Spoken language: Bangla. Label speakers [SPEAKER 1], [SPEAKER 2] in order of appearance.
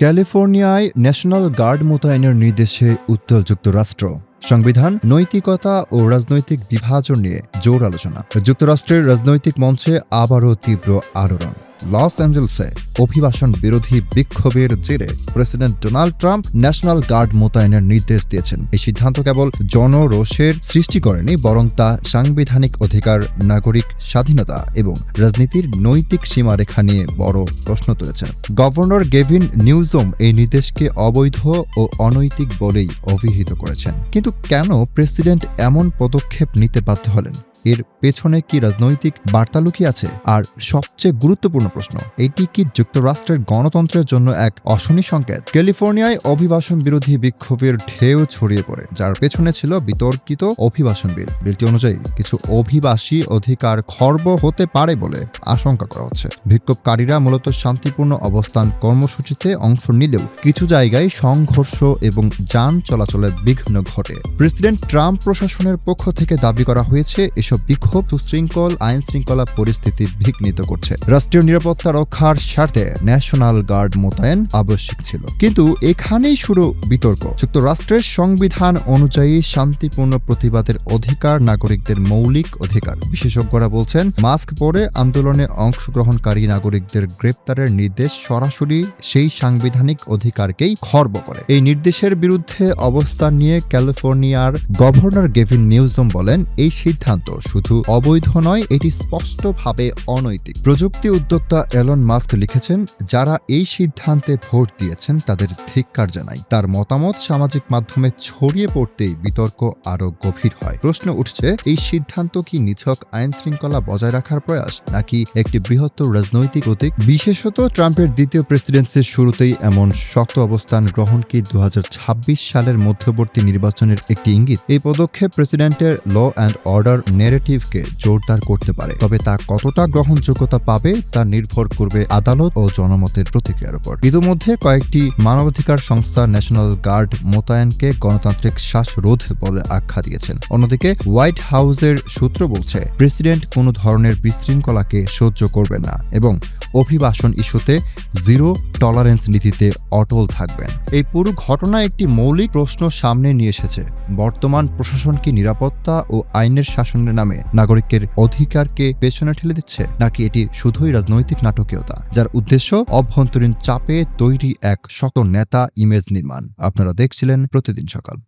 [SPEAKER 1] ক্যালিফোর্নিয়ায় ন্যাশনাল গার্ড মোতায়েনের নির্দেশে উত্তল যুক্তরাষ্ট্র সংবিধান, নৈতিকতা ও রাজনৈতিক বিভাজন নিয়ে জোর আলোচনা। যুক্তরাষ্ট্রের রাজনৈতিক মঞ্চে আবারও তীব্র আলোড়ন। লস অ্যাঞ্জেলসে অভিবাসন বিরোধী বিক্ষোভের জেরে president Donald Trump national guard মোতায়েনের নির্দেশ দিয়েছেন। এই সিদ্ধান্ত কেবল জনরোষের সৃষ্টি করেনি, বরং তা সাংবিধানিক অধিকার, নাগরিক স্বাধীনতা এবং রাজনীতির নৈতিক সীমারেখা নিয়ে বড় প্রশ্ন তুলেছে। গভর্নর গেভিন নিউজম এই নির্দেশকে অবৈধ ও অনৈতিক বলেই অভিহিত করেছেন। কিন্তু কেন প্রেসিডেন্ট এমন পদক্ষেপ নিতে বাধ্য হলেন? এর পেছনে কি রাজনৈতিক বার্তা লুকিয়ে আছে? আর সবচেয়ে গুরুত্বপূর্ণ প্রশ্ন, এটি কি যুক্তরাষ্ট্রের গণতন্ত্রের জন্য এক অশনি সংকেত? ক্যালিফোর্নিয়ায় অভিবাসন বিরোধী বিক্ষোভের ঢেউ ছড়িয়ে পড়ে, যার পেছনে ছিল বিতর্কিত অভিবাসন বিল। বিলটি অনুযায়ী, কিছু অভিবাসী অধিকার খর্ব হতে পারে বলে আশঙ্কা করা হচ্ছে। বিক্ষোভকারীরা মূলত শান্তিপূর্ণ অবস্থান কর্মসূচিতে অংশ নিলেও কিছু জায়গায় সংঘর্ষ এবং যান চলাচলের বিঘ্ন ঘটে। প্রেসিডেন্ট ট্রাম্প প্রশাসনের পক্ষ থেকে দাবি করা হয়েছে এসব বিক্ষোভ, সুশৃঙ্খল, আইন শৃঙ্খলা পরিস্থিতি বিঘ্নিত করছে। রাষ্ট্রীয় নিরাপত্তা রক্ষার স্বার্থে ন্যাশনাল গার্ড মোতায়েন আবশ্যিক ছিল। কিন্তু এখানেই শুরু বিতর্ক। যুক্তরাষ্ট্রের সংবিধান অনুযায়ী শান্তিপূর্ণ প্রতিবাদের অধিকার নাগরিকদের মৌলিক অধিকার। বিশেষজ্ঞরা বলছেন, মাস্ক পরে আন্দোলনে অংশগ্রহণকারী নাগরিকদের গ্রেপ্তারের নির্দেশ সরাসরি সেই সাংবিধানিক অধিকারকেই খর্ব করে। এই নির্দেশের বিরুদ্ধে অবস্থান নিয়ে ক্যালিফোর্নিয়ার গভর্নর গেভিন নিউজম বলেন, এই সিদ্ধান্ত শুধু অবৈধ নয়, এটি স্পষ্টভাবে অনৈতিক। প্রযুক্তি উদ্যোক্তা এলন মাস্ক লিখেছেন, যারা এই সিদ্ধান্তে ভোট দিয়েছেন, তাদের ধিক্কার জানাই। তার মতামত সামাজিক মাধ্যমে ছড়িয়ে পড়তেই বিতর্ক আরও গভীর হয়। প্রশ্ন উঠছে, এই সিদ্ধান্ত কি নিছক আইন শৃঙ্খলা বজায় রাখার প্রয়াস, নাকি একটি বৃহত্তর রাজনৈতিক প্রতীক? বিশেষত ট্রাম্পের দ্বিতীয় প্রেসিডেন্সির শুরুতেই এমন শক্ত অবস্থান গ্রহণ কি দু হাজার ছাব্বিশ সালের মধ্যবর্তী নির্বাচনের একটি ইঙ্গিত? এই পদক্ষেপ প্রেসিডেন্টের ল অ্যান্ড অর্ডার নেরেটিভকে জোরদার করতে পারে, তবে তা কতটা গ্রহণযোগ্যতা পাবে তা নির্ভর করবে আদালত ও জনমতের প্রতিক্রিয়ার উপর। ইতিমধ্যে কয়েকটি মানবাধিকার সংস্থা ন্যাশনাল গার্ড মোতায়েনকে গণতান্ত্রিক শ্বাসরোধ বলে আখ্যা দিয়েছেন। অন্যদিকে হোয়াইট হাউসের সূত্র বলছে, প্রেসিডেন্ট কোনো ধরনের বিশৃঙ্খলাকে সহ্য করবে না এবং অভিবাসন ইস্যুতে জিরো টলারেন্স নীতিতে অটল থাকবেন। এই পুরো ঘটনা একটি মৌলিক প্রশ্ন সামনে নিয়ে এসেছে। বর্তমান প্রশাসন কি নিরাপত্তা ও আইনের শাসনের নামে নাগরিকের অধিকারকে পেছনে ঠেলে দিচ্ছে, নাকি এটি শুধুই রাজনৈতিক নাটকীয়তা, যার উদ্দেশ্য অভ্যন্তরীণ চাপে তৈরি এক শত নেতা ইমেজ নির্মাণ? আপনারা দেখছিলেন প্রতিদিন সকাল।